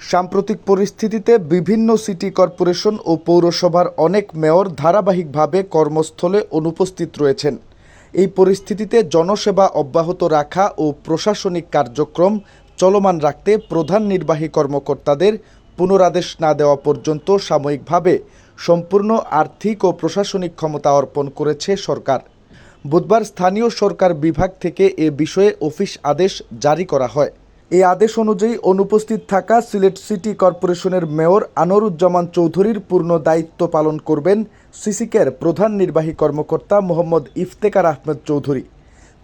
সাম্প্রতিক পরিস্থিতিতে বিভিন্ন সিটি কর্পোরেশন ও পৌরসভার অনেক মেয়র ধারাবাহিকভাবে কর্মস্থলে অনুপস্থিত রয়েছেন। এই পরিস্থিতিতে জনসেবা অব্যাহত রাখা ও প্রশাসনিক কার্যক্রম চলমান রাখতে প্রধান নির্বাহী কর্মকর্তাদের পুনরাদেশ না দেওয়া পর্যন্ত সাময়িকভাবে সম্পূর্ণ আর্থিক ও প্রশাসনিক ক্ষমতা অর্পণ করেছে সরকার। বুধবার স্থানীয় সরকার বিভাগ থেকে এ বিষয়ে অফিস আদেশ জারি করা হয়। এই আদেশ অনুযায়ী অনুপস্থিত থাকা সিলেট সিটি কর্পোরেশনের মেয়র আনোরুজ্জামান চৌধুরীর পূর্ণ দায়িত্ব পালন করবেন সিসিকের প্রধান নির্বাহী কর্মকর্তা মোহাম্মদ ইফতেকার আহমেদ চৌধুরী।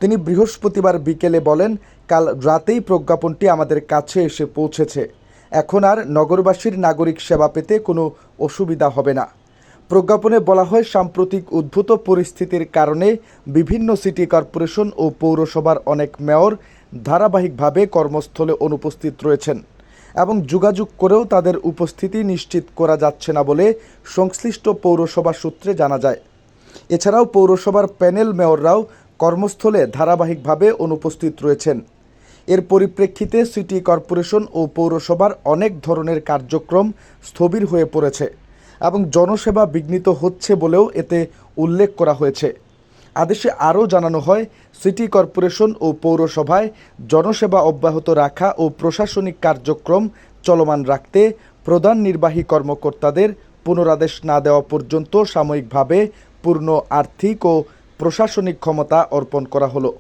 তিনি বৃহস্পতিবার বিকেলে বলেন, কাল রাতেই প্রজ্ঞাপনটি আমাদের কাছে এসে পৌঁছেছে। এখন আর নগরবাসীর নাগরিক সেবা পেতে কোনো অসুবিধা হবে না। প্রজ্ঞাপনে বলা হয়, সাম্প্রতিক উদ্ভূত পরিস্থিতির কারণে বিভিন্ন সিটি কর্পোরেশন ও পৌরসভার অনেক মেয়র ধারাবাহিকভাবে কর্মস্থলে অনুপস্থিত রয়েছেন এবং যোগাযোগ করেও তাদের উপস্থিতি নিশ্চিত করা যাচ্ছে না বলে সংশ্লিষ্ট পৌরসভা সূত্রে জানা যায়। এছাড়াও পৌরসভার প্যানেল মেয়ররাও কর্মস্থলে ধারাবাহিকভাবে অনুপস্থিত রয়েছেন। এর পরিপ্রেক্ষিতে সিটি কর্পোরেশন ও পৌরসভার অনেক ধরনের কার্যক্রম স্থবির হয়ে পড়েছে এবং জনসেবা বিঘ্নিত হচ্ছে বলেও এতে উল্লেখ করা হয়েছে। আদেশে আরও জানানো হয়, সিটি কর্পোরেশন ও পৌরসভায় জনসেবা অব্যাহত রাখা ও প্রশাসনিক কার্যক্রম চলমান রাখতে প্রধান নির্বাহী কর্মকর্তাদের পুনরাদেশ না দেওয়া পর্যন্ত সাময়িকভাবে পূর্ণ আর্থিক ও প্রশাসনিক ক্ষমতা অর্পণ করা হলো।